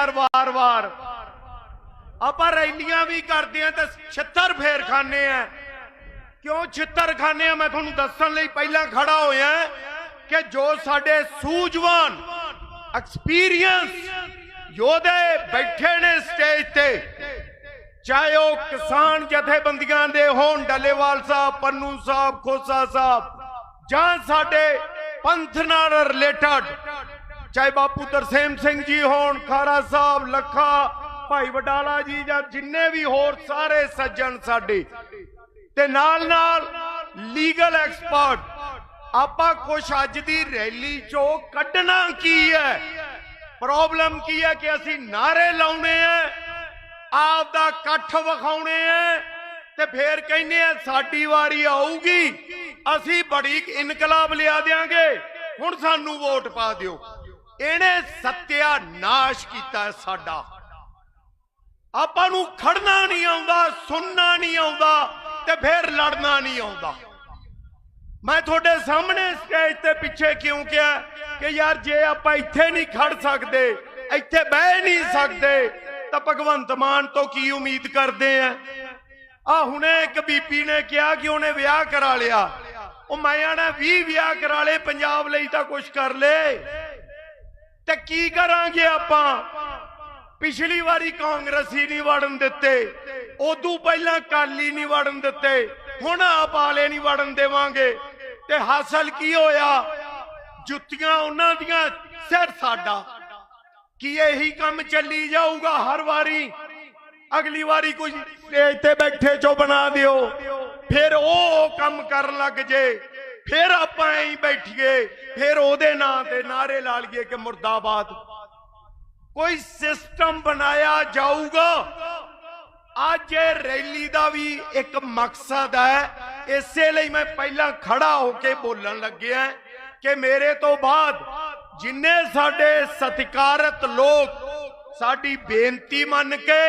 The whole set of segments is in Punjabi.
ਯਾਰ ਵਾਰ-ਵਾਰ ਆਪਾਂ ਰੈਲੀਆਂ ਵੀ ਕਰਦੇ ਆ ਤੇ ਛਿੱਤਰ ਫੇਰ ਖਾਂਦੇ ਆ। ਕਿਉਂ ਛਿੱਤਰ ਖਾਂਦੇ ਆ? ਮੈਂ ਤੁਹਾਨੂੰ ਦੱਸਣ ਲਈ ਪਹਿਲਾਂ ਖੜਾ ਹੋਇਆ ਕਿ ਜੋ ਸਾਡੇ ਸੂਝਵਾਨ ਐਕਸਪੀਰੀਅੰਸ ਯੋਧੇ ਬੈਠੇ ਨੇ ਸਟੇਜ ਤੇ, ਚਾਹੇ ਉਹ ਕਿਸਾਨ ਜਥੇਬੰਦੀਆਂ ਦੇ ਹੋਣ, ਡੱਲੇਵਾਲ ਸਾਹਿਬ, ਪੰਨੂ ਸਾਹਿਬ, ਖੋਸਾ ਸਾਹਿਬ ਜਾਂ ਸਾਡੇ ਪੰਥ ਨਾਲ ਰਿਲੇਟਡ ਚਾਹੇ ਬਾਪੂ ਤਰਸੇਮ ਸਿੰਘ ਜੀ ਹੋਣ, ਖਾਰਾ ਸਾਹਿਬ, ਲੱਖਾ, ਭਾਈ ਵਡਾਲਾ ਜੀ ਜਾਂ ਜਿੰਨੇ ਵੀ ਹੋਰ ਸਾਰੇ ਸੱਜਣ ਸਾਡੇ, ਤੇ ਨਾਲ ਨਾਲ ਲੀਗਲ ਐਕਸਪਰਟ, ਆਪਾਂ ਕੁਛ ਅੱਜ ਦੀ ਰੈਲੀ ਚੋਂ ਕੱਢਣਾ ਕੀ ਹੈ? ਪ੍ਰੋਬਲਮ ਕੀ ਹੈ ਕਿ ਅਸੀਂ ਨਾਰੇ ਲਾਉਣੇ ਆ ਆਪ ਦਾ ਇਕੱਠ ਵਿਖਾਉਣੇ ਆ ਤੇ ਫੇਰ ਕਹਿੰਦੇ ਆ ਸਾਡੀ ਵਾਰੀ ਆਊਗੀ, ਅਸੀਂ ਬੜੀ ਇਨਕਲਾਬ ਲਿਆ ਦਿਆਂਗੇ, ਹੁਣ ਸਾਨੂੰ ਵੋਟ ਪਾ ਦਿਓ। ਇਹਨੇ ਸਤਿਆ ਨਾਸ਼ ਕੀਤਾ ਸਾਡਾ। ਆਪਾਂ ਨੂੰ ਖੜਨਾ ਨਹੀਂ ਆਉਂਦਾ, ਸੁਣਨਾ ਨਹੀਂ ਆਉਂਦਾ ਤੇ ਫਿਰ ਲੜਨਾ ਨਹੀਂ ਆਉਂਦਾ। ਮੈਂ ਤੁਹਾਡੇ ਸਾਹਮਣੇ ਸਟੇਜ ਤੇ ਪਿੱਛੇ ਕਿਉਂ ਕਿਹਾ ਕਿ ਯਾਰ ਜੇ ਆਪਾਂ ਇੱਥੇ ਨਹੀਂ ਖੜ ਸਕਦੇ, ਇੱਥੇ ਬਹਿ ਨਹੀਂ ਸਕਦੇ, ਤਾਂ ਭਗਵੰਤ ਮਾਨ ਤੋਂ ਕੀ ਉਮੀਦ ਕਰਦੇ ਆ? ਆ ਹੁਣੇ ਇੱਕ ਬੀਬੀ ਨੇ ਕਿਹਾ ਕਿ ਉਹਨੇ ਵਿਆਹ ਕਰਾ ਲਿਆ। ਉਹ ਮੈਂ ਆਣਾ 20 ਵਿਆਹ ਕਰਾ ਲਏ, ਪੰਜਾਬ ਲਈ ਤਾਂ ਕੁਝ ਕਰ ਲੇ। ਤੇ ਕੀ ਕਰਾਂਗੇ ਆਪਾਂ? ਪਿਛਲੀ ਵਾਰੀ ਕਾਂਗਰਸੀ ਨਹੀਂ ਵੜਨ ਦਿੱਤੇ। ਉਦੋਂ ਪਹਿਲਾਂ ਕਾਲੀ ਨਹੀਂ ਵੜਨ ਦਿੱਤੇ। ਹੁਣ ਆਪ ਵਾਲੇ ਨਹੀਂ ਵੜਨ ਦੇਵਾਂਗੇ। ਤੇ ਹਾਸਲ ਕੀ ਹੋਇਆ? ਜੁੱਤੀਆਂ ਉਹਨਾਂ ਦੀਆਂ, ਸਿਰ ਸਾਡਾ। ਕੀ ਇਹੀ ਕੰਮ ਚੱਲੀ ਜਾਊਗਾ ਹਰ ਵਾਰੀ? ਅਗਲੀ ਵਾਰੀ ਕੁਝ ਸਟੇਜ ਤੇ ਬੈਠੇ ਚੋ ਬਣਾ ਦਿਓ। ਫਿਰ ਉਹ ਕੰਮ ਕਰਨ ਲੱਗ ਜੇ। ਫਿਰ ਆਪਾਂ ਐਂ ਬੈਠੀਏ, ਫਿਰ ਉਹਦੇ ਨਾਂ ਤੇ ਨਾਰੇ ਲਾ ਲਈਏ ਕਿ ਮੁਰਦਾਬਾਦ। ਕੋਈ ਸਿਸਟਮ ਬਣਾਇਆ ਜਾਊਗਾ। ਅੱਜ ਇਹ ਰੈਲੀ ਦਾ ਵੀ ਇੱਕ ਮਕਸਦ ਹੈ। ਇਸੇ ਲਈ ਮੈਂ ਪਹਿਲਾਂ ਖੜਾ ਹੋ ਕੇ ਬੋਲਣ ਲੱਗਿਆ ਕਿ ਮੇਰੇ ਤੋਂ ਬਾਅਦ ਜਿੰਨੇ ਸਾਡੇ ਸਤਿਕਾਰਤ ਲੋਕ ਸਾਡੀ ਬੇਨਤੀ ਮੰਨ ਕੇ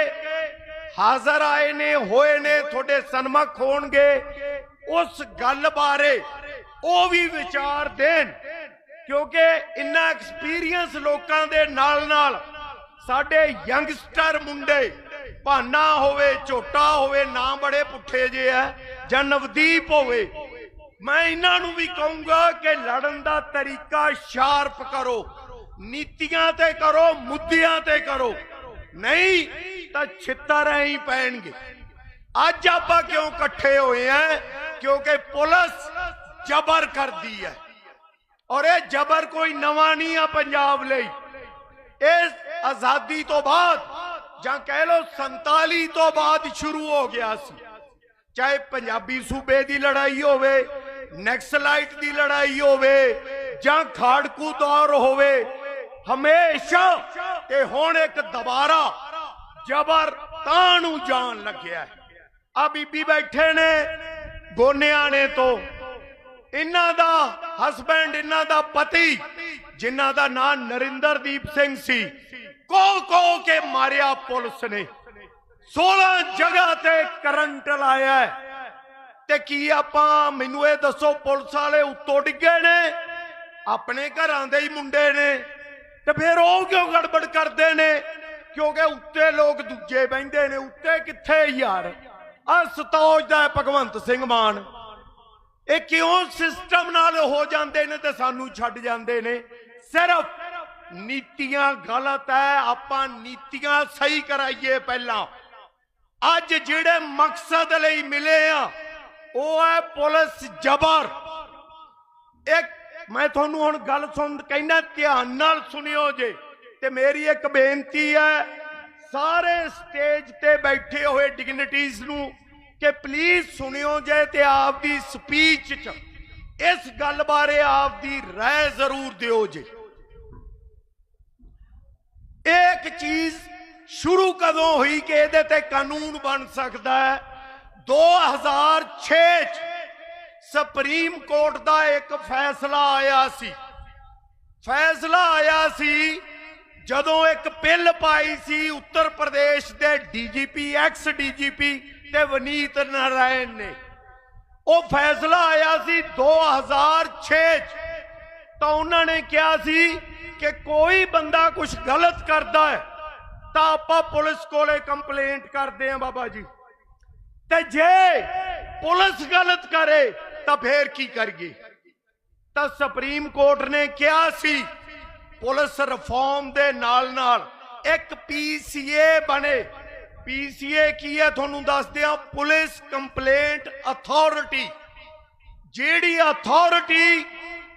ਹਾਜ਼ਰ ਆਏ ਨੇ, ਹੋਏ ਨੇ, ਤੁਹਾਡੇ ਸਨਮੁਖ ਹੋਣਗੇ ਉਸ ਗੱਲ ਬਾਰੇ ਉਹ ਵੀ ਵਿਚਾਰ ਦੇਣ। ਕਿਉਂਕਿ ਇੰਨਾ ਐਕਸਪੀਰੀਅੰਸ ਲੋਕਾਂ ਦੇ ਨਾਲ ਨਾਲ ਸਾਡੇ ਯੰਗਸਟਰ ਮੁੰਡੇ, ਭਾਨਾ ਹੋਵੇ ਝੋਟਾ ਹੋਵੇ, ਨਾ ਬੜੇ ਪੁੱਠੇ ਜੇ ਐ, ਜਾਂ ਨਵਦੀਪ ਹੋਵੇ, ਮੈਂ ਇਹਨਾਂ ਨੂੰ ਵੀ ਕਹੂੰਗਾ ਕਿ ਲੜਨ ਦਾ ਤਰੀਕਾ ਸ਼ਾਰਪ ਕਰੋ, ਨੀਤੀਆਂ ਤੇ ਕਰੋ, ਮੁੱਦਿਆਂ ਤੇ ਕਰੋ। ਨਹੀਂ ਤਾਂ ਛਿੱਤਰ ਐਂ ਹੀ ਪੈਣਗੇ। ਅੱਜ ਆਪਾਂ ਕਿਉਂ ਇਕੱਠੇ ਹੋਏ ਆ ਕਿਉਂਕਿ ਪੁਲਿਸ ਜ਼ਬਰ ਕਰਦੀ ਹੈ। ਔਰ ਇਹ ਜ਼ਬਰ ਕੋਈ ਨਵਾਂ ਨਹੀਂ ਆ ਪੰਜਾਬ ਲਈ। ਇਸ ਆਜ਼ਾਦੀ ਤੋਂ ਬਾਅਦ ਜਾਂ ਕਹਿ ਲਓ 47 ਤੋਂ ਬਾਅਦ ਸ਼ੁਰੂ ਹੋ ਗਿਆ ਸੀ। ਚਾਹੇ ਪੰਜਾਬੀ ਸੂਬੇ ਦੀ ਲੜਾਈ ਹੋਵੇ ਨੈਕਸਲਾਈਟ ਦੀ ਲੜਾਈ ਹੋਵੇ, ਜਾਂ ਖਾੜਕੂ ਦੌਰ ਹੋਵੇ, ਹਮੇਸ਼ਾ ਤੇ ਹੁਣ ਇੱਕ ਦੁਬਾਰਾ ਜ਼ਬਰ ਤਾਂ ਨੂੰ ਜਾਣ ਲੱਗਿਆ ਆ ਬੀਬੀ ਬੈਠੇ ਨੇ ਗੋਨਿਆਣੇ ਤੋਂ। ਇਹਨਾਂ ਦਾ ਹਸਬੈਂਡ ਇਹਨਾਂ ਦਾ ਪਤੀ, ਜਿਨ੍ਹਾਂ ਦਾ ਨਾਂ ਨਰਿੰਦਰਦੀਪ ਸਿੰਘ ਸੀ ਕੋ ਕੋ ਕੇ ਮਾਰਿਆ ਪੁਲਿਸ ਨੇ। 16 ਜਗ੍ਹਾ ਤੇ ਕਰੰਟ ਲਾਇਆ ਤੇ ਕੀ ਆਪਾਂ, ਮੈਨੂੰ ਇਹ ਦੱਸੋ, ਪੁਲਿਸ ਵਾਲੇ ਉੱਤੋਂ ਡਿੱਗੇ ਨੇ? ਆਪਣੇ ਘਰਾਂ ਦੇ ਹੀ ਮੁੰਡੇ ਨੇ। ਤੇ ਫਿਰ ਉਹ ਕਿਉਂ ਗੜਬੜ ਕਰਦੇ ਨੇ? ਕਿਉਂਕਿ ਉੱਤੇ ਲੋਕ ਦੂਜੇ ਬੈੰਦੇ ਨੇ, ਉੱਤੇ ਕਿੱਥੇ ਯਾਰ? ਆ ਸਤੌਜ ਦਾ ਭਗਵੰਤ ਸਿੰਘ ਮਾਨ। ਇਹ ਕਿਉਂ ਸਿਸਟਮ ਨਾਲ ਹੋ ਜਾਂਦੇ ਨੇ ਤੇ ਸਾਨੂੰ ਛੱਡ ਜਾਂਦੇ ਨੇ? ਸਿਰਫ ਨੀਤੀਆਂ ਗਲਤ ਹੈ ਆਪਾਂ ਨੀਤੀਆਂ ਸਹੀ ਕਰਾਈਏ ਪਹਿਲਾਂ। ਅੱਜ ਜਿਹੜੇ ਮਕਸਦ ਲਈ ਮਿਲੇ ਆ, ਉਹ ਹੈ ਪੁਲਿਸ ਜ਼ਬਰ। ਇੱਕ ਮੈਂ ਤੁਹਾਨੂੰ ਹੁਣ ਗੱਲ ਸੁਣ ਕਹਿੰਦਾ, ਧਿਆਨ ਨਾਲ ਸੁਣਿਓ ਜੇ, ਤੇ ਮੇਰੀ ਇੱਕ ਬੇਨਤੀ ਹੈ ਸਾਰੇ ਸਟੇਜ ਤੇ ਬੈਠੇ ਹੋਏ ਡਿਗਨਿਟੀਜ਼ ਨੂੰ ਕਿ ਪਲੀਜ਼ ਸੁਣਿਓ ਜੇ ਤੇ ਆਪ ਦੀ ਸਪੀਚ ਚ ਇਸ ਗੱਲ ਬਾਰੇ ਆਪ ਦੀ ਰਾਏ ਜ਼ਰੂਰ ਦਿਓ ਜੇ। ਇੱਕ ਚੀਜ਼ ਸ਼ੁਰੂ ਕਦੋਂ ਹੋਈ ਕਿ ਇਹਦੇ ਤੇ ਕਾਨੂੰਨ ਬਣ ਸਕਦਾ ਹੈ? 2006 ਚ ਸੁਪਰੀਮ ਕੋਰਟ ਦਾ ਇੱਕ ਫੈਸਲਾ ਆਇਆ ਸੀ। ਫੈਸਲਾ ਆਇਆ ਸੀ ਜਦੋਂ ਇੱਕ ਬਿੱਲ ਪਾਈ ਸੀ ਉੱਤਰ ਪ੍ਰਦੇਸ਼ ਦੇ ਡੀਜੀਪੀ ਐਕਸ ਡੀਜੀਪੀ ਤੇ ਵਨੀਤ ਨਾਰਾਇਣ ਨੇ। ਉਹ ਫੈਸਲਾ ਆਇਆ ਸੀ 2006 ਚ। ਤਾਂ ਉਹਨਾਂ ਨੇ ਕਿਹਾ ਸੀ ਕਿ ਕੋਈ ਬੰਦਾ ਕੁਝ ਗਲਤ ਕਰਦਾ ਹੈ, ਤਾਂ ਆਪਾਂ ਪੁਲਿਸ ਕੋਲੇ ਕੰਪਲੇਂਟ ਕਰਦੇ ਆਂ ਬਾਬਾ ਜੀ। ਤੇ ਜੇ ਪੁਲਿਸ ਗਲਤ ਕਰੇ, ਤਾਂ ਫੇਰ ਕੀ ਕਰੀਏ? ਤਾਂ ਸੁਪਰੀਮ ਕੋਰਟ ਨੇ ਕਿਹਾ ਸੀ, ਪੁਲਿਸ ਰਿਫਾਰਮ ਦੇ ਨਾਲ ਨਾਲ ਇੱਕ ਪੀਸੀਏ ਬਣੇ। ਪੀਸੀਏ ਕੀ ਹੈ? ਤੁਹਾਨੂੰ ਦੱਸਦੇ ਆ ਪੁਲਿਸ ਕੰਪਲੇਂਟ ਅਥਾਰਟੀ। ਜਿਹੜੀ ਅਥਾਰਟੀ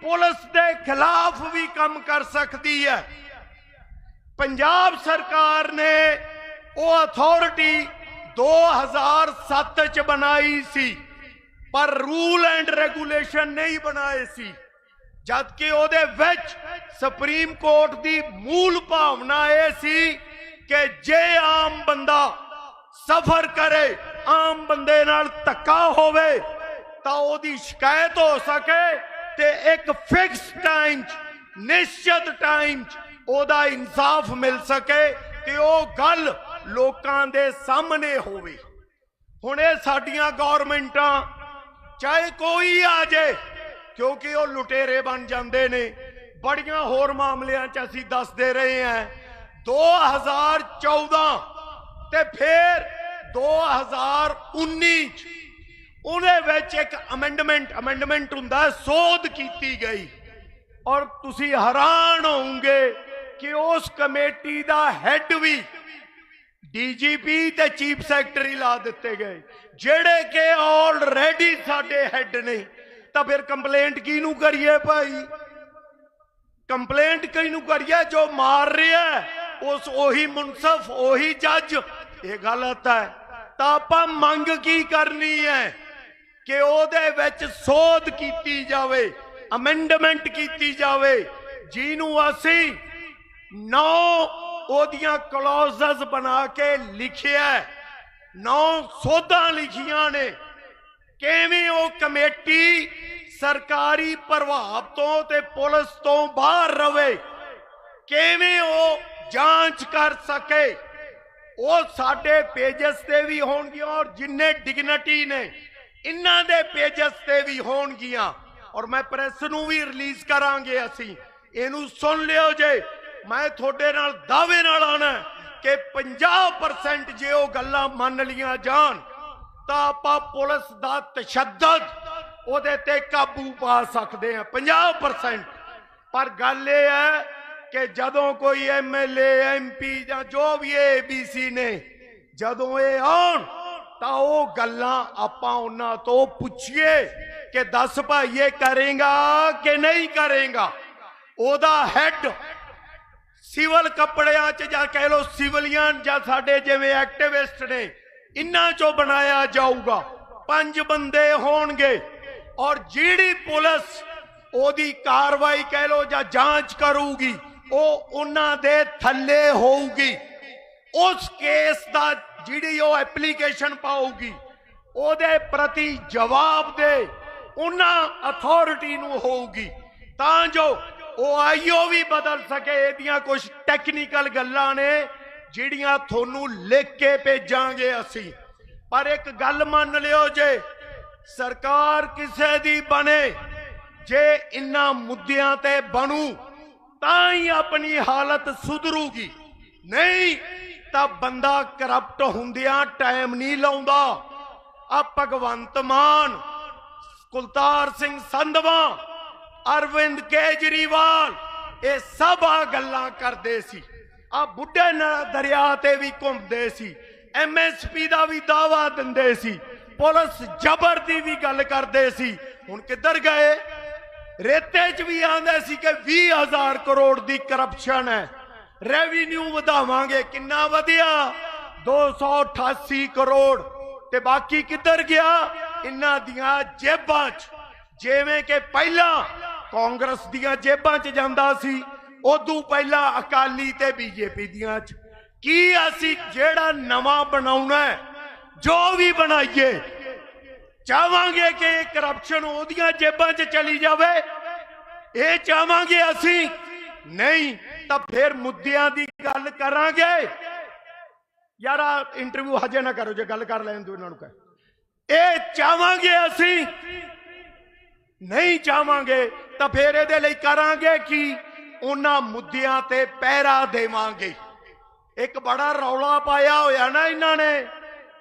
ਪੁਲਿਸ ਦੇ ਖਿਲਾਫ ਵੀ ਕੰਮ ਕਰ ਸਕਦੀ ਹੈ। ਪੰਜਾਬ ਸਰਕਾਰ ਨੇ ਉਹ ਅਥਾਰਟੀ 2007 ਚ ਬਣਾਈ ਸੀ, ਪਰ ਰੂਲ ਐਂਡ ਰੈਗੂਲੇਸ਼ਨ ਨਹੀਂ ਬਣਾਏ ਸੀ। ਜਦ ਕਿ ਉਹਦੇ ਵਿੱਚ ਸੁਪਰੀਮ ਕੋਰਟ ਦੀ ਮੂਲ ਭਾਵਨਾ ਇਹ ਸੀ ਕਿ ਜੇ ਆਮ ਬੰਦਾ ਸਫਰ ਕਰੇ, ਆਮ ਬੰਦੇ ਨਾਲ ਧੱਕਾ ਹੋਵੇ, ਤਾਂ ਉਹਦੀ ਸ਼ਿਕਾਇਤ ਹੋ ਸਕੇ ਤੇ ਇੱਕ ਫਿਕਸ ਟਾਈਮ 'ਚ, ਨਿਸ਼ਚਿਤ ਟਾਈਮ 'ਚ ਉਹਦਾ ਇਨਸਾਫ ਮਿਲ ਸਕੇ ਤੇ ਉਹ ਗੱਲ ਲੋਕਾਂ ਦੇ ਸਾਹਮਣੇ ਹੋਵੇ। ਹੁਣ ਇਹ ਸਾਡੀਆਂ ਗਵਰਨਮੈਂਟਾਂ ਚਾਹੇ ਕੋਈ ਆ ਜੇ, ਕਿਉਂਕਿ ਉਹ ਲੁਟੇਰੇ ਬਣ ਜਾਂਦੇ ਨੇ। ਬੜੀਆਂ ਹੋਰ ਮਾਮਲਿਆਂ 'ਚ ਅਸੀਂ ਦੱਸਦੇ ਰਹੇ ਹਾਂ। 2014 ਤੇ ਫਿਰ 2019 'ਚ ਉਹਦੇ ਵਿੱਚ ਇੱਕ ਅਮੈਂਡਮੈਂਟ ਅਮੈਂਡਮੈਂਟ ਹੁੰਦਾ ਸੋਧ ਕੀਤੀ ਗਈ। ਔਰ ਤੁਸੀਂ ਹੈਰਾਨ ਹੋਵੋਗੇ ਕਿ ਉਸ ਕਮੇਟੀ ਦਾ ਹੈੱਡ ਵੀ ਡੀਜੀਪੀ ਤੇ ਚੀਫ ਸੈਕਟਰੀ ਲਾ ਦਿੱਤੇ ਗਏ। ਜਿਹੜੇ ਕਿ ਆਲਰੇਡੀ ਸਾਡੇ ਹੈੱਡ ਨੇ। ਤਾਂ ਫਿਰ ਕੰਪਲੇਂਟ ਕਿਹਨੂੰ ਕਰੀਏ ਭਾਈ? ਕੰਪਲੇਂਟ ਕਿਹਨੂੰ ਕਰੀਏ? ਜੋ ਮਾਰ ਰਿਹਾ ਹੈ, ਉਸ ਉਹੀ ਮੁਨਸਫ, ਉਹੀ ਜੱਜ। ਇਹ ਗਲਤ ਹੈ। ਤਾਂ ਆਪਾਂ ਮੰਗ ਕੀ ਕਰਨੀ ਹੈ? ਕਿ ਉਹਦੇ ਵਿੱਚ ਸੋਧ ਕੀਤੀ ਜਾਵੇ ਅਮੈਂਡਮੈਂਟ ਕੀਤੀ ਜਾਵੇ। ਜਿਹਨੂੰ ਅਸੀਂ ਨੌ ਉਹਦੀਆਂ ਕਲੌਜ਼ਸ ਬਣਾ ਕੇ ਲਿਖਿਆ ਨੌ ਸੋਧਾਂ ਲਿਖੀਆਂ ਨੇ। ਕਿਵੇਂ ਉਹ ਕਮੇਟੀ ਸਰਕਾਰੀ ਪ੍ਰਭਾਵ ਤੋਂ ਤੇ ਪੁਲਿਸ ਤੋਂ ਬਾਹਰ ਰਵੇ? ਕਿਵੇਂ ਉਹ ਜਾਂਚ ਕਰ ਸਕੇ। ਉਹ ਸਾਡੇ ਪੇਜਸ ਤੇ ਵੀ ਹੋਣਗੀਆਂ ਔਰ ਜਿੰਨੇ ਡਿਗਨਿਟੀ ਨੇ, ਇਹਨਾਂ ਦੇ ਪੇਜਸ ਤੇ ਵੀ ਹੋਣਗੀਆਂ। ਔਰ ਮੈਂ ਪ੍ਰੈਸ ਨੂੰ ਵੀ ਰਿਲੀਜ਼ ਕਰਾਂਗੇ ਅਸੀਂ। ਇਹਨੂੰ ਸੁਣ ਲਿਓ ਜੇ। ਮੈਂ ਤੁਹਾਡੇ ਨਾਲ ਦਾਅਵੇ ਨਾਲ ਆਣਾ ਕਿ 50% ਜੇ ਉਹ ਗੱਲਾਂ ਮੰਨ ਲੀਆਂ ਜਾਣ, ਤਾਂ ਆਪਾਂ ਪੁਲਿਸ ਦਾ ਤਸ਼ੱਦਦ ਉਹਦੇ ਤੇ ਕਾਬੂ ਪਾ ਸਕਦੇ ਹਾਂ। 50% ਪਰ ਗੱਲ ਇਹ ਹੈ ਕਿ ਜਦੋਂ ਕੋਈ ਐਮਐਲਏ ਐਮਪੀ ਜਾਂ ਜੋ ਵੀ ਏਬੀਸੀ ਨੇ ਜਦੋਂ ਇਹ ਆਉਣ, ਤਾਂ ਉਹ ਗੱਲਾਂ ਆਪਾਂ ਉਹਨਾਂ ਤੋਂ ਪੁੱਛੀਏ ਕਿ ਦੱਸ ਭਾਈ, ਇਹ ਕਰੇਗਾ ਕਿ ਨਹੀਂ ਕਰੇਗਾ? ਉਹਦਾ ਹੈੱਡ ਸਿਵਲ ਕੱਪੜਿਆਂ 'ਚ ਜਾਂ ਕਹਿ ਲੋ ਸਿਵਲੀਅਨ ਜਾਂ ਸਾਡੇ ਜਿਵੇਂ ਐਕਟਿਵਿਸਟ ਨੇ ਇੰਨਾ ਚੋਂ ਬਣਾਇਆ ਜਾਊਗਾ। ਪੰਜ ਬੰਦੇ ਹੋਣਗੇ ਔਰ ਜਿਹੜੀ ਪੁਲਿਸ ਉਹਦੀ ਕਾਰਵਾਈ ਕਹਿ ਲੋ ਜਾਂ ਜਾਂਚ ਕਰੂਗੀ ਉਹ ਉਹਨਾਂ ਦੇ ਥੱਲੇ ਹੋਊਗੀ। ਉਸ ਕੇਸ ਦਾ ਜਿਹੜੀ ਉਹ ਐਪਲੀਕੇਸ਼ਨ ਪਾਊਗੀ, ਉਹਦੇ ਪ੍ਰਤੀ ਜਵਾਬ ਦੇ ਉਹਨਾਂ ਅਥਾਰਟੀ ਨੂੰ ਹੋਊਗੀ। ਤਾਂ ਜੋ ਉਹ ਆਈਓ ਵੀ ਬਦਲ ਸਕੇ, ਇਹਦੀਆਂ ਕੁਝ ਟੈਕਨੀਕਲ ਗੱਲਾਂ ਨੇ, ਜਿਹੜੀਆਂ ਤੁਹਾਨੂੰ ਲਿਖ ਕੇ ਭੇਜਾਂਗੇ ਅਸੀਂ। ਪਰ ਇੱਕ ਗੱਲ ਮੰਨ ਲਿਓ ਜੇ, ਸਰਕਾਰ ਕਿਸੇ ਦੀ ਬਣੇ, ਜੇ ਇਨ੍ਹਾਂ ਮੁੱਦਿਆਂ ਤੇ ਬਣੂ ਤਾਂ ਹੀ ਆਪਣੀ ਹਾਲਤ ਸੁਧਰੂਗੀ। ਨਹੀਂ, ਤਾਂ ਬੰਦਾ ਕਰਪਟ ਹੁੰਦਿਆਂ ਟਾਈਮ ਨਹੀਂ ਲਾਉਂਦਾ। ਆ ਭਗਵੰਤ ਮਾਨ, ਕੁਲਤਾਰ ਸਿੰਘ ਸੰਧਵਾ, ਅਰਵਿੰਦ ਕੇਜਰੀਵਾਲ, ਇਹ ਸਭ ਆ ਗੱਲਾਂ ਕਰਦੇ ਸੀ। ਆ ਬੁੱਢੇ ਨ- ਦਰਿਆ ਤੇ ਵੀ ਘੁੰਮਦੇ ਸੀ। ਐਮਐਸਪੀ ਦਾ ਵੀ ਦਾਵਾ ਦਿੰਦੇ ਸੀ। ਪੁਲਿਸ ਜ਼ਬਰ ਦੀ ਵੀ ਗੱਲ ਕਰਦੇ ਸੀ। ਹੁਣ ਕਿੱਧਰ ਗਏ? ਰੇਤੇ 'ਚ ਵੀ ਆਂਦੇ ਸੀ ਕਿ 20000 ਕਰੋੜ ਦੀ ਕਰਪਸ਼ਨ ਹੈ। ਰੈਵਨਿਊ ਵਧਾਵਾਂਗੇ, ਕਿੰਨਾ ਵਧਿਆ? 288 ਕਰੋੜ। ਤੇ ਬਾਕੀ ਕਿੱਧਰ ਗਿਆ? ਇਹਨਾਂ ਦੀਆਂ ਜੇਬਾਂ 'ਚ। ਜਿਵੇਂ ਕਿ ਪਹਿਲਾਂ ਕਾਂਗਰਸ ਦੀਆਂ ਜੇਬਾਂ 'ਚ ਜਾਂਦਾ ਸੀ, ਉਦੋਂ ਪਹਿਲਾਂ ਅਕਾਲੀ ਤੇ ਬੀਜੇਪੀ ਦੀਆਂ 'ਚ। ਕੀ ਅਸੀਂ ਜਿਹੜਾ ਨਵਾਂ ਬਣਾਉਣਾ ਜੋ ਵੀ ਬਣਾਈਏ ਚਾਹਾਂਗੇ ਕਿ ਇਹ ਕਰਪਸ਼ਨ ਉਹਦੀਆਂ ਜੇਬਾਂ 'ਚ ਚਲੀ ਜਾਵੇ। ਇਹ ਚਾਹਾਂਗੇ ਅਸੀਂ। ਨਹੀਂ, ਤਾਂ ਫਿਰ ਮੁੱਦਿਆਂ ਦੀ ਗੱਲ ਕਰਾਂਗੇ। ਯਾਰ ਇੰਟਰਵਿਊ ਹਜੇ ਨਾ ਕਰੋ, ਜੇ ਗੱਲ ਕਰ ਲੈਣ ਦਿਓ ਇਹਨਾਂ ਨੂੰ ਕਹਿ। ਇਹ ਚਾਹਾਂਗੇ ਅਸੀਂ। ਨਹੀਂ ਚਾਹਾਂਗੇ, ਤਾਂ ਫਿਰ ਇਹਦੇ ਲਈ ਕਰਾਂਗੇ ਕਿ? ਉਹਨਾਂ ਮੁੱਦਿਆਂ ਤੇ ਪਹਿਰਾ ਦੇਵਾਂਗੇ। ਇੱਕ ਬੜਾ ਰੌਲਾ ਪਾਇਆ ਹੋਇਆ ਨਾ ਇਹਨਾਂ ਨੇ।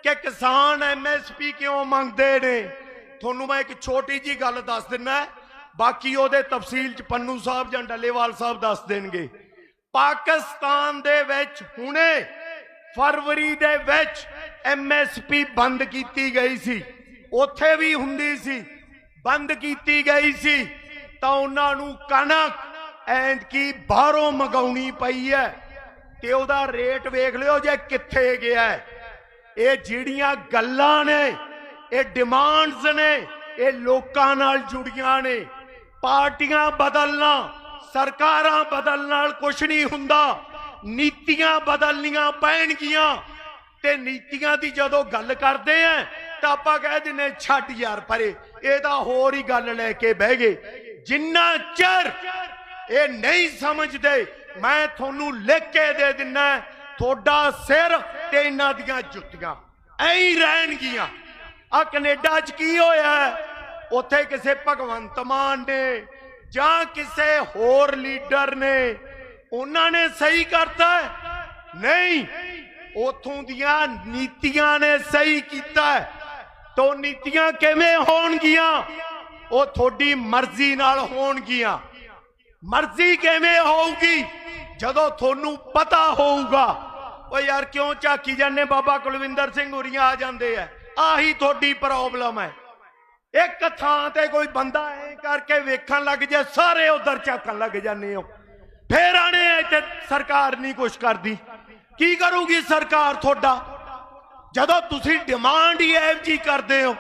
ਕਿ ਕਿਸਾਨ ਐਮਐਸਪੀ ਕਿਉਂ ਮੰਗਦੇ ਨੇ? ਤੁਹਾਨੂੰ ਮੈਂ ਇੱਕ ਛੋਟੀ ਜੀ ਗੱਲ ਦੱਸ ਦਿੰਨਾ। ਬਾਕੀ ਉਹਦੇ ਤਫਸੀਲ ਚ ਪੰਨੂ ਸਾਹਿਬ ਜਾਂ ਡੱਲੇਵਾਲ ਸਾਹਿਬ ਦੱਸ ਦੇਣਗੇ। ਪਾਕਿਸਤਾਨ ਦੇ ਵਿੱਚ ਹੁਣੇ ਫਰਵਰੀ ਦੇ ਵਿੱਚ ਐਮਐਸਪੀ ਬੰਦ ਕੀਤੀ ਗਈ ਸੀ। ਉੱਥੇ ਵੀ ਹੁੰਦੀ ਸੀ। ਬੰਦ ਕੀਤੀ ਗਈ ਸੀ। ਤਾਂ ਉਹਨਾਂ ਨੂੰ ਕਣਕ ਐਂਡ ਕੀ ਬਾਹਰੋਂ ਮੰਗਾਉਣੀ ਪਈ ਹੈ। ਤੇ ਉਹਦਾ ਰੇਟ ਵੇਖ ਲਿਓ ਜੇ ਕਿੱਥੇ ਗਿਆ ਹੈ। ਇਹ ਜਿਹੜੀਆਂ ਗੱਲਾਂ ਨੇ, ਇਹ ਡਿਮਾਂਡਸ ਨੇ, ਇਹ ਲੋਕਾਂ ਨਾਲ ਜੁੜੀਆਂ ਨੇ। ਪਾਰਟੀਆਂ ਬਦਲਣਾ, ਸਰਕਾਰਾਂ ਬਦਲਣ ਨਾਲ ਕੁਝ ਨਹੀਂ ਹੁੰਦਾ। ਨੀਤੀਆਂ ਬਦਲਣੀਆਂ ਪੈਣਗੀਆਂ। ਤੇ ਨੀਤੀਆਂ ਦੀ ਜਦੋਂ ਗੱਲ ਕਰਦੇ ਆ, ਤਾਂ ਆਪਾਂ ਕਹਿ ਦਿੰਨੇ ਛੱਡ ਯਾਰ ਪਰੇ, ਇਹ ਤਾਂ ਹੋਰ ਹੀ ਗੱਲ ਲੈ ਕੇ ਬਹਿ ਗਏ। ਜਿੰਨਾ ਚਿਰ ਇਹ ਨਹੀਂ ਸਮਝਦੇ, ਮੈਂ ਤੁਹਾਨੂੰ ਲਿਖ ਕੇ ਦੇ ਦਿੰਨਾ ਤੁਹਾਡਾ ਸਿਰ ਤੇ ਇਹਨਾਂ ਦੀਆਂ ਜੁੱਤੀਆਂ। ਐਂ ਰਹਿਣਗੀਆਂ। ਆ ਕੈਨੇਡਾ 'ਚ ਕੀ ਹੋਇਆ? ਉੱਥੇ ਕਿਸੇ ਭਗਵੰਤ ਮਾਨ ਨੇ ਜਾਂ ਕਿਸੇ ਹੋਰ ਲੀਡਰ ਨੇ, ਉਹਨਾਂ ਨੇ ਸਹੀ ਕਰਤਾ ਨਹੀਂ। ਉਥੋਂ ਦੀਆਂ ਨੀਤੀਆਂ ਨੇ ਸਹੀ ਕੀਤਾ ਤੋ ਨੀਤੀਆਂ ਕਿਵੇਂ ਹੋਣਗੀਆਂ? ਉਹ ਤੁਹਾਡੀ ਮਰਜ਼ੀ ਨਾਲ ਹੋਣਗੀਆਂ। ਮਰਜ਼ੀ ਕਿਵੇਂ ਹੋਊਗੀ? ਜਦੋਂ ਤੁਹਾਨੂੰ ਪਤਾ ਹੋਊਗਾ ਓ ਯਾਰ ਕਿਉਂ ਝਾਕੀ ਜਾਂਦੇ ਬਾਬਾ ਕੁਲਵਿੰਦਰ ਸਿੰਘ ਹੁਰੀਆਂ ਆ ਜਾਂਦੇ ਆ। ਆਹੀ ਤੁਹਾਡੀ ਪ੍ਰੋਬਲਮ ਹੈ। ਇੱਕ ਥਾਂ ਤੇ ਕੋਈ ਬੰਦਾ ਐ ਕਰਕੇ ਵੇਖਣ ਲੱਗ ਜੇ, ਸਾਰੇ ਉਧਰ ਝਾਕਣ ਲੱਗ ਜਾਂਦੇ ਹੋ। ਫੇਰ ਆਣੇ ਇੱਥੇ, ਸਰਕਾਰ ਨਹੀਂ ਕੁਛ ਕਰਦੀ। ਕੀ ਕਰੂਗੀ ਸਰਕਾਰ ਤੁਹਾਡਾ? ਜਦੋਂ ਤੁਸੀਂ ਡਿਮਾਂਡ ਹੀ ਐਵ ਜੀ ਕਰਦੇ ਹੋ,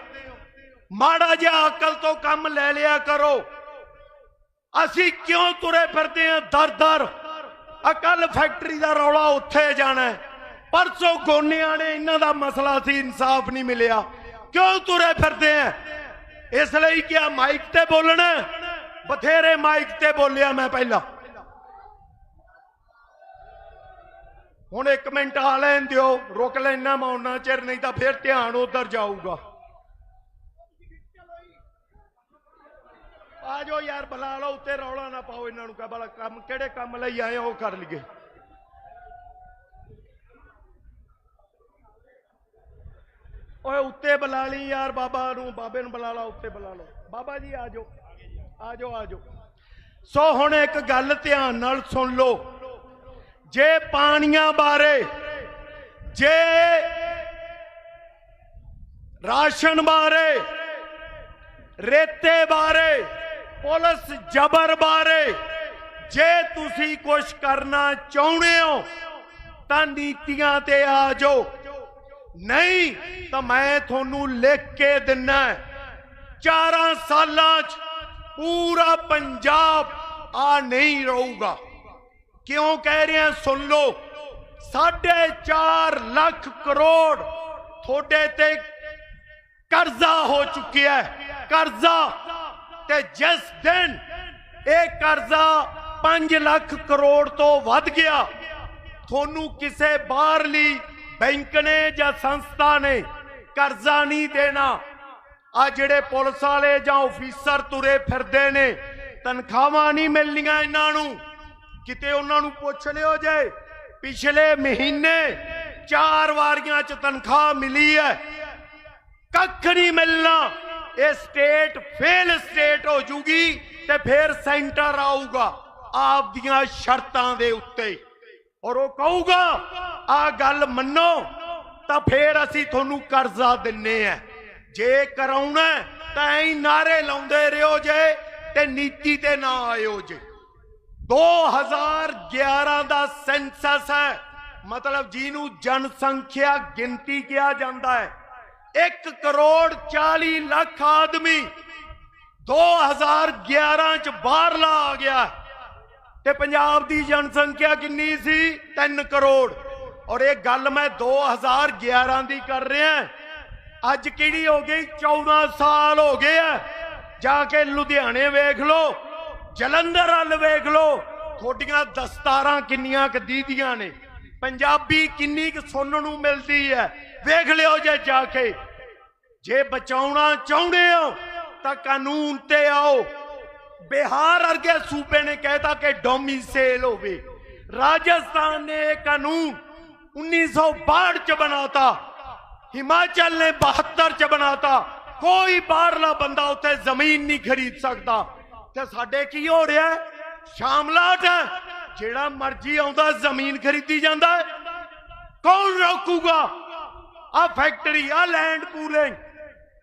ਮਾੜਾ ਜਿਹਾ ਅਕਲ ਤੋਂ ਕੰਮ ਲੈ ਲਿਆ ਕਰੋ। ਅਸੀਂ ਕਿਉਂ ਤੁਰੇ ਫਿਰਦੇ ਆ? ਦਰ ਦਰ ਅਕਲ ਫੈਕਟਰੀ ਦਾ ਰੌਲਾ ਉੱਥੇ ਜਾਣਾ ਪਰਸੋਂ ਗੋਨਿਆਂ ਨੇ ਇਹਨਾਂ ਦਾ ਮਸਲਾ ਸੀ, ਇਨਸਾਫ ਨਹੀਂ ਮਿਲਿਆ। ਕਿਉਂ ਤੁਰੇ ਫਿਰਦੇ ਆ? ਇਸ ਲਈ ਕਿ ਮਾਈਕ ਤੇ ਬੋਲਣਾ। ਬਥੇਰੇ ਮਾਈਕ ਤੇ ਬੋਲਿਆ ਮੈਂ ਪਹਿਲਾਂ। ਹੁਣ ਇੱਕ ਮਿੰਟ ਆ ਲੈਣ ਦਿਓ, ਰੁਕ ਲੈਣਾ ਮੈਂ ਉਹਨਾਂ ਚਿਰ, ਨਹੀਂ ਤਾਂ ਫਿਰ ਧਿਆਨ ਉਧਰ ਜਾਊਗਾ। ਆ ਜਾਓ ਯਾਰ, ਬੁਲਾ ਲਓ, ਉੱਤੇ ਰੌਲਾ ਨਾ ਪਾਓ ਇਹਨਾਂ ਨੂੰ ਕਹ ਬਲਾ ਕੰਮ, ਕਿਹੜੇ ਕੰਮ ਲਈ ਆਏ ਉਹ ਕਰ ਲਈਏ। ਓਏ, ਉੱਤੇ ਬੁਲਾ ਲਈ ਯਾਰ, ਬਾਬਾ ਨੂੰ, ਬਾਬੇ ਨੂੰ ਬੁਲਾ ਲਾ, ਉੱਤੇ ਬੁਲਾ ਲਓ। ਬਾਬਾ ਜੀ ਆ ਜਾਓ ਆ ਜਾਓ ਆ ਜਾਓ ਸੋ ਹੁਣ ਇੱਕ ਗੱਲ ਧਿਆਨ ਨਾਲ ਸੁਣ ਲਓ। ਜੇ ਪਾਣੀਆਂ ਬਾਰੇ, ਜੇ ਰਾਸ਼ਨ ਬਾਰੇ, ਰੇਤੇ ਬਾਰੇ ਪੁਲਿਸ ਜ਼ਬਰ ਬਾਰੇ ਜੇ ਤੁਸੀਂ ਕੁਝ ਕਰਨਾ ਚਾਹੁੰਦੇ ਹੋ, ਤਾਂ ਨੀਤੀਆਂ ਤੇ ਆ ਜਾਓ। ਨਹੀਂ, ਤਾਂ ਮੈਂ ਤੁਹਾਨੂੰ ਲਿਖ ਕੇ ਦਿੰਨਾ ਚਾਰਾਂ ਸਾਲਾਂ 'ਚ ਪੂਰਾ ਪੰਜਾਬ ਆ ਨਹੀਂ ਰਹੂਗਾ। ਕਿਉਂ ਕਹਿ ਰਿਹਾ, ਸੁਣ ਲਓ, ਸਾਢੇ 4 ਲੱਖ ਕਰੋੜ ਤੁਹਾਡੇ ਤੇ ਕਰਜ਼ਾ ਹੋ ਚੁੱਕਿਆ ਹੈ, ਕਰਜ਼ਾ ਤੇ ਜਿਸ ਦਿਨ ਇਹ ਕਰਜ਼ਾ 5 ਲੱਖ ਕਰੋੜ ਤੋਂ ਵੱਧ ਗਿਆ, ਤੁਹਾਨੂੰ ਕਿਸੇ ਬਾਹਰਲੀ ਬੈਂਕ ਨੇ ਜਾਂ ਸੰਸਥਾ ਨੇ ਕਰਜ਼ਾ ਨਹੀਂ ਦੇਣਾ। ਆ ਜਿਹੜੇ ਪੁਲਿਸ ਵਾਲੇ ਜਾਂ ਅਫੀਸਰ ਤੁਰੇ ਫਿਰਦੇ ਨੇ, ਤਨਖਾਹਾਂ ਨਹੀਂ ਮਿਲਣੀਆਂ ਇਹਨਾਂ ਨੂੰ। ਕਿਤੇ ਉਹਨਾਂ ਨੂੰ ਪੁੱਛ ਲਿਓ ਜੇ, ਪਿਛਲੇ ਮਹੀਨੇ ਚਾਰ ਵਾਰੀਆਂ ਚ ਤਨਖਾਹ ਮਿਲੀ ਹੈ, ਕੱਖ ਨਹੀਂ ਮਿਲਣਾ। ਇਹ ਸਟੇਟ ਫੇਲ ਸਟੇਟ ਹੋ ਜੂਗੀ ਤੇ ਫਿਰ ਸੈਂਟਰ ਆਊਗਾ ਆਪ ਦੀਆਂ ਸ਼ਰਤਾਂ ਦੇ ਉੱਤੇ। ਔਰ ਉਹ ਕਹੂਗਾ, ਆ ਗੱਲ ਮੰਨੋ, ਤਾਂ ਫੇਰ ਅਸੀਂ ਤੁਹਾਨੂੰ ਕਰਜ਼ਾ ਦਿੰਨੇ ਆ। ਜੇ ਕਰਾਉਣਾ ਤਾਂ ਐਂ ਨਾਰੇ ਲਾਉਂਦੇ ਰਹੋ ਜੇ ਤੇ ਨੀਤੀ ਤੇ ਨਾ ਆਇਓ ਜੇ। 2011 ਦਾ ਸੈਂਸਸ ਹੈ। ਮਤਲਬ ਜਿਹਨੂੰ ਜਨਸੰਖਿਆ ਗਿਣਤੀ ਕਿਹਾ ਜਾਂਦਾ ਹੈ। 1 ਕਰੋੜ 40 ਲੱਖ ਆਦਮੀ 2011 ਚ ਬਾਹਰਲਾ ਆ ਗਿਆ। ਤੇ ਪੰਜਾਬ ਦੀ ਜਨਸੰਖਿਆ ਕਿੰਨੀ ਸੀ? 3 ਕਰੋੜ। ਔਰ ਇਹ ਗੱਲ ਮੈਂ 2011 ਦੀ ਕਰ ਰਿਹਾ। ਅੱਜ ਕਿਹੜੀ ਹੋ ਗਈ? 14 ਸਾਲ ਹੋ ਗਏ ਆ। ਜਾ ਕੇ ਲੁਧਿਆਣੇ ਵੇਖ ਲਓ, ਜਲੰਧਰ ਵੱਲ ਵੇਖ ਲਓ। ਤੁਹਾਡੀਆਂ ਦਸਤਾਰਾਂ ਕਿੰਨੀਆਂ ਕੁ ਦੀਦੀਆਂ ਨੇ। ਪੰਜਾਬੀ ਕਿੰਨੀ ਕੁ ਸੁਣਨ ਨੂੰ ਮਿਲਦੀ ਹੈ। ਵੇਖ ਲਿਓ ਜੇ ਜਾ ਕੇ। ਜੇ ਬਚਾਉਣਾ ਚਾਹੁੰਦੇ ਹੋ, ਤਾਂ ਕਾਨੂੰਨ ਤੇ ਆਓ। ਬਿਹਾਰ ਵਰਗੇ ਸੂਬੇ ਨੇ ਕਹਿਤਾ ਕਿ ਡੋਮਿਸੇਲ ਹੋਵੇ। ਰਾਜਸਥਾਨ ਨੇ ਇਹ ਕਾਨੂੰਨ 1962 ਚ ਬਣਾਤਾ। ਹਿਮਾਚਲ ਨੇ 72 ਚ ਬਣਾਤਾ। ਕੋਈ ਬਾਹਰਲਾ ਬੰਦਾ ਉੱਥੇ ਜ਼ਮੀਨ ਨਹੀਂ ਖਰੀਦ ਸਕਦਾ। ਤੇ ਸਾਡੇ ਕੀ ਹੋ ਰਿਹਾ ਹੈ? ਸ਼ਾਮਲਾਟ ਹੈ। ਜਿਹੜਾ ਮਰਜ਼ੀ ਆਉਂਦਾ, ਜ਼ਮੀਨ ਖਰੀਦੀ ਜਾਂਦਾ ਕੌਣ ਰੋਕੂਗਾ? ਆ ਫੈਕਟਰੀ, ਆ ਲੈਂਡ ਪੂਲਿੰਗ।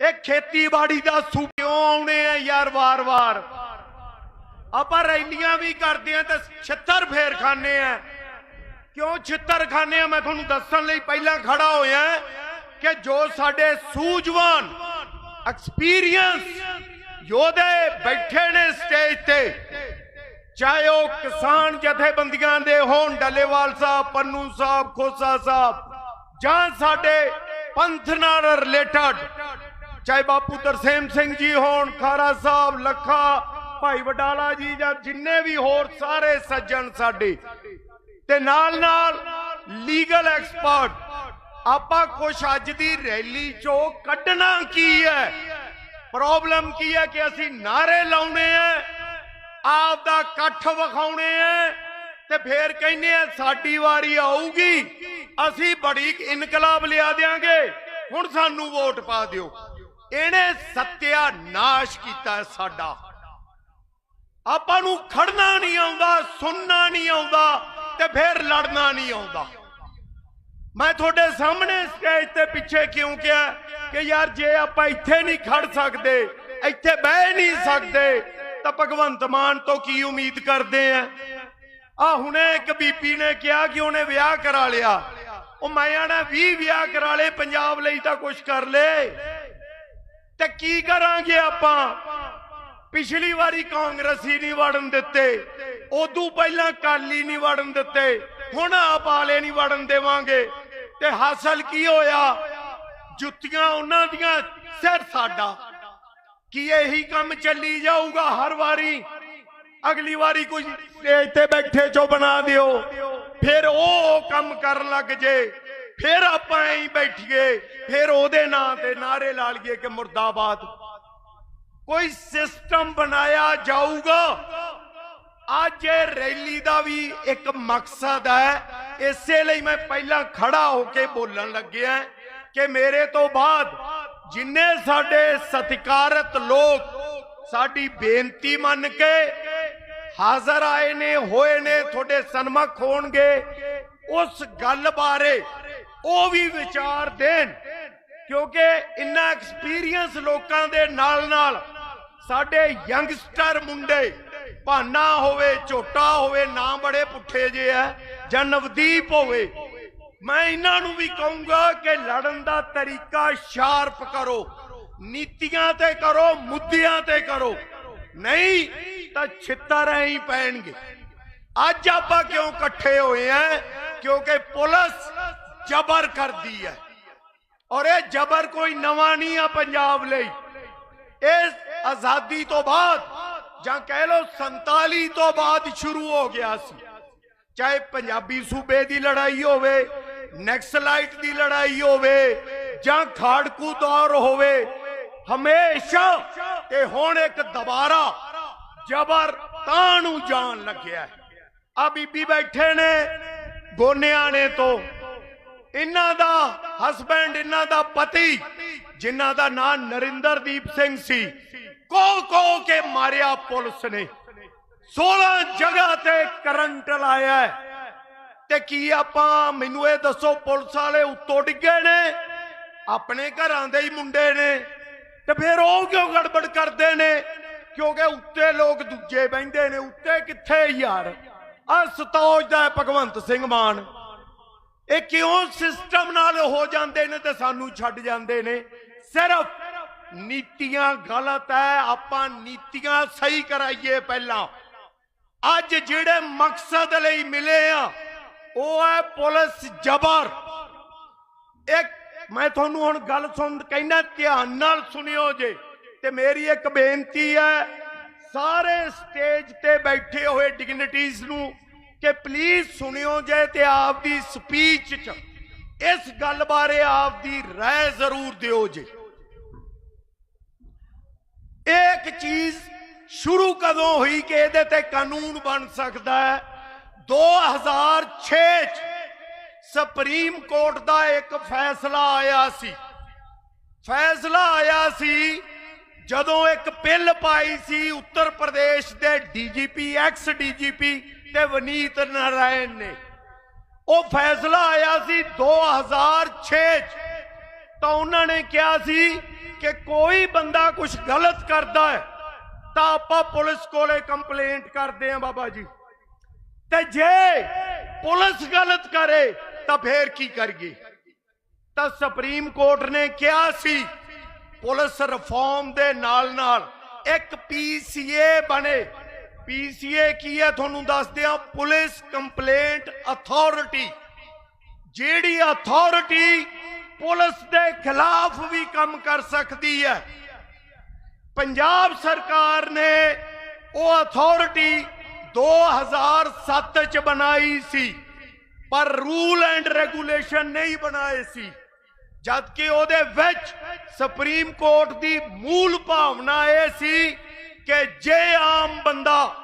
ਇਹ ਖੇਤੀਬਾੜੀ ਦਾ ਸੂ ਆਉਣੇ ਆ ਯਾਰ ਵਾਰ-ਵਾਰ ਆਪਾਂ ਰੈਲੀਆਂ ਵੀ ਕਰਦੇ ਆ ਤੇ ਛਿੱਤਰ ਫੇਰ ਖਾਣੇ ਆ। ਕਿਉਂ ਛਿੱਤਰ ਖਾਣੇ ਆ? ਮੈਂ ਤੁਹਾਨੂੰ ਦੱਸਣ ਲਈ ਪਹਿਲਾਂ ਖੜਾ ਹੋਇਆ ਕਿ ਜੋ ਸਾਡੇ ਸੂਝਵਾਨ ਐਕਸਪੀਰੀਅੰਸ ਯੋਧੇ ਬੈਠੇ ਨੇ ਸਟੇਜ ਤੇ, ਚਾਹੇ ਉਹ ਕਿਸਾਨ ਜਥੇਬੰਦੀਆਂ ਦੇ ਹੋਣ, ਡੱਲੇਵਾਲ ਸਾਹਿਬ, ਪੰਨੂ ਸਾਹਿਬ, ਖੋਸਾ ਸਾਹਿਬ ਜਾਂ ਸਾਡੇ ਪੰਥ ਨਾਲ ਰਿਲੇਟਡ ਚਾਹੇ ਬਾਪੂ ਤਰਸੇਮ ਸਿੰਘ ਜੀ ਹੋਣ, ਖਾਰਾ ਸਾਹਿਬ, ਲੱਖਾ, ਭਾਈ ਵਡਾਲਾ ਜੀ ਜਾਂ ਜਿੰਨੇ ਵੀ ਹੋਰ ਸਾਰੇ ਸੱਜਣ ਸਾਡੇ, ਤੇ ਨਾਲ ਨਾਲ ਲੀਗਲ ਐਕਸਪਰਟ ਆਪਾਂ ਕੁਛ ਅੱਜ ਦੀ ਰੈਲੀ ਚੋਂ ਕੱਢਣਾ ਕੀ ਹੈ? ਪ੍ਰੋਬਲਮ ਕੀ ਹੈ ਕਿ ਅਸੀਂ ਨਾਰੇ ਲਾਉਣੇ ਆ ਆਪ ਦਾ ਇਕੱਠ ਵਿਖਾਉਣੇ ਆ ਤੇ ਫੇਰ ਕਹਿੰਦੇ ਆ ਸਾਡੀ ਵਾਰੀ ਆਊਗੀ। ਅਸੀਂ ਬੜੀ ਇਨਕਲਾਬ ਲਿਆ ਦਿਆਂਗੇ। ਹੁਣ ਸਾਨੂੰ ਵੋਟ ਪਾ ਦਿਓ। ਇਹਨੇ ਸੱਤਿਆ ਨਾਸ਼ ਕੀਤਾ ਸਾਡਾ। ਆਪਾਂ ਨੂੰ ਖੜਨਾ ਨਹੀਂ ਆਉਂਦਾ, ਸੁਣਨਾ ਨਹੀਂ ਆਉਂਦਾ ਤੇ ਫਿਰ ਲੜਨਾ ਨਹੀਂ ਆਉਂਦਾ। ਮੈਂ ਤੁਹਾਡੇ ਸਾਹਮਣੇ ਸਟੇਜ ਤੇ ਪਿੱਛੇ ਕਿਉਂ ਕਿਹਾ ਕਿ ਯਾਰ ਜੇ ਆਪਾਂ ਇੱਥੇ ਨਹੀਂ ਖੜ ਸਕਦੇ, ਇੱਥੇ ਬਹਿ ਨਹੀਂ ਸਕਦੇ, ਤਾਂ ਭਗਵੰਤ ਮਾਨ ਤੋਂ ਕੀ ਉਮੀਦ ਕਰਦੇ ਆ? ਆ ਹੁਣੇ ਇੱਕ ਬੀਬੀ ਨੇ ਕਿਹਾ ਕਿ ਉਹਨੇ ਵਿਆਹ ਕਰਾ ਲਿਆ। ਉਹ ਮੈਂ ਆਣਾ 20 ਵਿਆਹ ਕਰਾ ਲਏ, ਪੰਜਾਬ ਲਈ ਤਾਂ ਕੁਝ ਕਰ ਲੈ। ਤੇ ਕੀ ਕਰਾਂਗੇ ਆਪਾਂ? ਪਿਛਲੀ ਵਾਰੀ ਕਾਂਗਰਸੀ ਨਹੀਂ ਵੜਨ ਦਿੱਤੇ। ਉਦੋਂ ਪਹਿਲਾਂ ਕਾਲੀ ਨਹੀਂ ਵੜਨ ਦਿੱਤੇ। ਹੁਣ ਆਪ ਵਾਲੇ ਨਹੀਂ ਵੜਨ ਦੇਵਾਂਗੇ। ਤੇ ਹਾਸਲ ਕੀ ਹੋਇਆ? ਜੁੱਤੀਆਂ ਉਹਨਾਂ ਦੀਆਂ, ਸਿਰ ਸਾਡਾ। ਕੀ ਇਹੀ ਕੰਮ ਚੱਲੀ ਜਾਊਗਾ ਹਰ ਵਾਰੀ? ਅਗਲੀ ਵਾਰੀ ਕੋਈ ਸਟੇਜ ਤੇ ਬੈਠੇ ਚੋ ਬਣਾ ਦਿਓ। ਫਿਰ ਉਹ ਕੰਮ ਕਰਨ ਲੱਗ ਜੇ। ਫਿਰ ਆਪਾਂ ਐਂ ਬੈਠੀਏ। ਫਿਰ ਉਹਦੇ ਨਾਂ ਤੇ ਨਾਰੇ ਲਾ ਲਈਏ ਕਿ ਮੁਰਦਾਬਾਦ। ਕੋਈ ਸਿਸਟਮ ਬਣਾਇਆ ਜਾਊਗਾ। ਅੱਜ ਇਹ ਰੈਲੀ ਦਾ ਵੀ ਇੱਕ ਮਕਸਦ ਹੈ। ਇਸੇ ਲਈ ਮੈਂ ਪਹਿਲਾਂ ਖੜਾ ਹੋ ਕੇ ਬੋਲਣ ਲੱਗਿਆ ਕਿ ਮੇਰੇ ਤੋਂ ਬਾਅਦ ਜਿੰਨੇ ਸਾਡੇ ਸਤਿਕਾਰਤ ਲੋਕ, ਸਾਡੀ ਬੇਨਤੀ ਮੰਨ ਕੇ ਹਾਜ਼ਰ ਆਏ ਨੇ, ਹੋਏ ਨੇ, ਤੁਹਾਡੇ ਸਨਮੁਖ ਹੋਣਗੇ। ਉਸ ਗੱਲ ਬਾਰੇ ਉਹ ਵੀ ਵਿਚਾਰ ਦੇਣ, ਕਿਉਂਕਿ ਇੰਨਾ ਐਕਸਪੀਰੀਅੰਸ ਲੋਕਾਂ ਦੇ ਨਾਲ ਨਾਲ ਸਾਡੇ ਯੰਗਸਟਰ ਮੁੰਡੇ, ਭਾਨਾ ਹੋਵੇ ਝੋਟਾ ਹੋਵੇ, ਨਾ ਬੜੇ ਪੁੱਠੇ ਜੇ ਆ, ਜਾਂ ਨਵਦੀਪ ਹੋਵੇ, ਮੈਂ ਇਹਨਾਂ ਨੂੰ ਵੀ ਕਹੂੰਗਾ ਕਿ ਲੜਨ ਦਾ ਤਰੀਕਾ ਸ਼ਾਰਪ ਕਰੋ, ਨੀਤੀਆਂ ਤੇ ਕਰੋ, ਮੁੱਦਿਆਂ ਤੇ ਕਰੋ। ਨਹੀਂ ਤਾਂ ਛਿੱਤਰ ਐਂ ਹੀ ਪੈਣਗੇ। ਅੱਜ ਆਪਾਂ ਕਿਉਂ ਇਕੱਠੇ ਹੋਏ ਆ? ਕਿਉਂਕਿ ਪੁਲਿਸ ਜ਼ਬਰ ਕਰਦੀ ਹੈ ਔਰ ਇਹ ਜ਼ਬਰ ਕੋਈ ਨਵਾਂ ਨਹੀਂ ਆ ਪੰਜਾਬ ਲਈ। ਇਹ ਆਜ਼ਾਦੀ ਤੋਂ ਬਾਅਦ ਜਾਂ ਕਹਿ ਲਓ 47 ਤੋਂ ਬਾਅਦ ਸ਼ੁਰੂ ਹੋ ਗਿਆ ਸੀ। ਚਾਹੇ ਪੰਜਾਬੀ ਸੂਬੇ ਦੀ ਲੜਾਈ ਹੋਵੇ ਨੈਕਸਲਾਈਟ ਦੀ ਲੜਾਈ ਹੋਵੇ, ਜਾਂ ਖਾੜਕੂ ਦੌਰ ਹੋਵੇ, ਹਮੇਸ਼ਾ ਤੇ ਹੁਣ ਇੱਕ ਦੁਬਾਰਾ ਜ਼ਬਰ ਤਾਂ ਨੂੰ ਜਾਣ ਲੱਗਿਆ। ਆ ਬੀਬੀ ਬੈਠੇ ਨੇ ਗੋਨਿਆਣੇ ਤੋਂ। ਇਹਨਾਂ ਦਾ ਹਸਬੈਂਡ ਇਹਨਾਂ ਦਾ ਪਤੀ, ਜਿਨ੍ਹਾਂ ਦਾ ਨਾਮ ਨਰਿੰਦਰਦੀਪ ਸਿੰਘ ਸੀ ਕੋ ਕੋ ਕੇ ਮਾਰਿਆ ਪੁਲਿਸ ਨੇ। 16 ਜਗ੍ਹਾ ਤੇ ਕਰੰਟ ਲਾਇਆ ਤੇ ਕੀ ਆਪਾਂ, ਮੈਨੂੰ ਇਹ ਦੱਸੋ, ਪੁਲਿਸ ਵਾਲੇ ਉੱਤੋਂ ਡਿੱਗੇ ਨੇ? ਆਪਣੇ ਘਰਾਂ ਦੇ ਹੀ ਮੁੰਡੇ ਨੇ। ਤੇ ਫਿਰ ਉਹ ਕਿਉਂ ਗੜਬੜ ਕਰਦੇ ਨੇ? ਕਿਉਂਕਿ ਉੱਤੇ ਲੋਕ ਦੂਜੇ ਬੈੰਦੇ ਨੇ, ਉੱਤੇ ਕਿੱਥੇ ਯਾਰ? ਆ ਸਤੌਜ ਭਗਵੰਤ ਸਿੰਘ ਮਾਨ। ਇਹ ਕਿਉਂ ਸਿਸਟਮ ਨਾਲ ਹੋ ਜਾਂਦੇ ਨੇ ਤੇ ਸਾਨੂੰ ਛੱਡ ਜਾਂਦੇ ਨੇ? ਸਿਰਫ ਨੀਤੀਆਂ ਗਲਤ ਹੈ, ਆਪਾਂ ਨੀਤੀਆਂ ਸਹੀ ਕਰਾਈਏ ਪਹਿਲਾਂ। ਅੱਜ ਜਿਹੜੇ ਮਕਸਦ ਲਈ ਮਿਲੇ ਆ, ਉਹ ਹੈ ਪੁਲਿਸ ਜ਼ਬਰ। ਇੱਕ ਮੈਂ ਤੁਹਾਨੂੰ ਹੁਣ ਗੱਲ ਸੁਣ ਕਹਿੰਦਾ ਧਿਆਨ ਨਾਲ ਸੁਣਿਓ ਜੇ। ਤੇ ਮੇਰੀ ਇੱਕ ਬੇਨਤੀ ਹੈ, ਸਾਰੇ ਸਟੇਜ ਤੇ ਬੈਠੇ ਹੋਏ ਡਿਗਨਿਟੀਜ਼ ਨੂੰ ਕਿ ਪਲੀਜ਼ ਸੁਣਿਓ ਜੇ ਤੇ ਆਪ ਦੀ ਸਪੀਚ ਚ ਇਸ ਗੱਲ ਬਾਰੇ ਆਪ ਦੀ ਰਾਏ ਜ਼ਰੂਰ ਦਿਓ ਜੇ। ਇੱਕ ਚੀਜ਼ ਸ਼ੁਰੂ ਕਦੋਂ ਹੋਈ ਕਿ ਇਹਦੇ ਤੇ ਕਾਨੂੰਨ ਬਣ ਸਕਦਾ ਹੈ? 2006 ਚ ਸੁਪਰੀਮ ਕੋਰਟ ਦਾ ਇੱਕ ਫੈਸਲਾ ਆਇਆ ਸੀ। ਫੈਸਲਾ ਆਇਆ ਸੀ ਜਦੋਂ ਇੱਕ ਬਿੱਲ ਪਾਈ ਸੀ ਉੱਤਰ ਪ੍ਰਦੇਸ਼ ਦੇ ਡੀਜੀਪੀ ਐਕਸ ਡੀਜੀਪੀ ਤੇ ਵਨੀਤ ਨਾਰਾਇਣ ਨੇ, ਉਹ ਫੈਸਲਾ ਆਇਆ ਸੀ 2006 ਚ। ਤਾਂ ਉਹਨਾਂ ਨੇ ਕਿਹਾ ਸੀ ਕਿ ਕੋਈ ਬੰਦਾ ਕੁਝ ਗਲਤ ਕਰਦਾ ਹੈ, ਤਾਂ ਆਪਾਂ ਪੁਲਿਸ ਕੋਲੇ ਕੰਪਲੇਂਟ ਕਰਦੇ ਹਾਂ ਬਾਬਾ ਜੀ। ਤੇ ਜੇ ਪੁਲਿਸ ਗਲਤ ਕਰੇ, ਤਾਂ ਫੇਰ ਕੀ ਕਰੀਏ? ਤਾਂ ਸੁਪਰੀਮ ਕੋਰਟ ਨੇ ਕਿਹਾ ਸੀ ਪੁਲਿਸ ਰਿਫਾਰਮ ਦੇ ਨਾਲ ਨਾਲ ਇੱਕ ਪੀਸੀਏ ਬਣੇ। ਪੀਸੀਏ ਕੀ ਹੈ? ਤੁਹਾਨੂੰ ਦੱਸਦੇ ਆ ਪੁਲਿਸ ਕੰਪਲੇਂਟ ਅਥਾਰਟੀ। ਜਿਹੜੀ ਅਥਾਰਟੀ ਪੁਲਿਸ ਦੇ ਖਿਲਾਫ ਵੀ ਕੰਮ ਕਰ ਸਕਦੀ ਹੈ। ਪੰਜਾਬ ਸਰਕਾਰ ਨੇ ਉਹ ਅਥਾਰਟੀ 2007 ਚ ਬਣਾਈ ਸੀ, ਪਰ ਰੂਲ ਐਂਡ ਰੈਗੂਲੇਸ਼ਨ ਨਹੀਂ ਬਣਾਏ ਸੀ। ਜਦ ਕਿ ਉਹਦੇ ਵਿੱਚ ਸੁਪਰੀਮ ਕੋਰਟ ਦੀ ਮੂਲ ਭਾਵਨਾ ਇਹ ਸੀ ਕਿ ਜੇ ਆਮ ਬੰਦਾ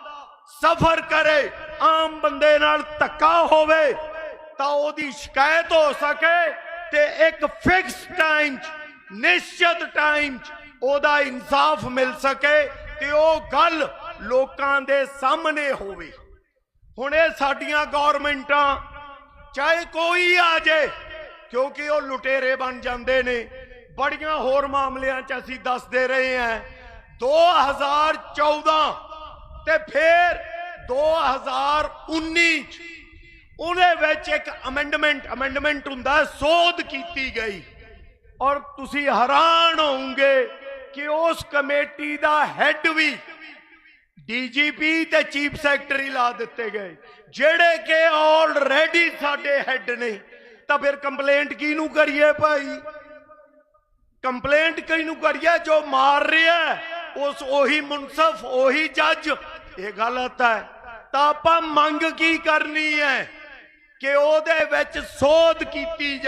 ਸਫਰ ਕਰੇ, ਆਮ ਬੰਦੇ ਨਾਲ ਧੱਕਾ ਹੋਵੇ, ਤਾਂ ਉਹਦੀ ਸ਼ਿਕਾਇਤ ਹੋ ਸਕੇ ਤੇ ਇੱਕ ਫਿਕਸ ਟਾਈਮ ਨਿਸ਼ਚਿਤ ਟਾਈਮ ਉਹਦਾ ਇਨਸਾਫ ਮਿਲ ਸਕੇ ਤੇ ਉਹ ਗੱਲ ਲੋਕਾਂ ਦੇ ਸਾਹਮਣੇ ਹੋਵੇ। ਹੁਣ ਇਹ ਸਾਡੀਆਂ ਗਵਰਨਮੈਂਟਾਂ, ਚਾਹੇ ਕੋਈ ਆ ਜੇ, ਕਿਉਂਕਿ ਉਹ ਲੁਟੇਰੇ ਬਣ ਜਾਂਦੇ ਨੇ ਬੜੀਆਂ ਹੋਰ ਮਾਮਲਿਆਂ 'ਚ ਅਸੀਂ ਦੱਸਦੇ ਰਹੇ ਹਾਂ। 2014 ਤੇ ਫਿਰ 2019 'ਚ ਉਹਦੇ ਵਿੱਚ ਇੱਕ ਅਮੈਂਡਮੈਂਟ ਅਮੈਂਡਮੈਂਟ ਹੁੰਦਾ ਸੋਧ ਕੀਤੀ ਗਈ। ਔਰ ਤੁਸੀਂ ਹੈਰਾਨ ਹੋਵੋਗੇ ਕਿ ਉਸ ਕਮੇਟੀ ਦਾ ਹੈੱਡ ਵੀ ਡੀਜੀਪੀ ਤੇ ਚੀਫ ਸੈਕਟਰੀ ਲਾ ਦਿੱਤੇ ਗਏ। ਜਿਹੜੇ ਕਿ ਆਲਰੇਡੀ ਸਾਡੇ ਹੈੱਡ ਨੇ, ਤਾਂ ਫਿਰ ਕੰਪਲੇਂਟ ਕਿਹਨੂੰ ਕਰੀਏ ਭਾਈ? ਕੰਪਲੇਂਟ ਕਿਹਨੂੰ ਕਰੀਏ, ਜੋ ਮਾਰ ਰਿਹਾ ਉਸ ਉਹੀ ਮੁਨਸਫ, ਉਹੀ ਜੱਜ। ਇਹ ਗਲਤ ਹੈ। ਤਾਂ ਆਪਾਂ ਮੰਗ ਕੀ ਕਰਨੀ ਹੈ? ਕਿ ਉਹਦੇ ਵਿੱਚ ਸੋਧ ਕੀਤੀ ਜਾ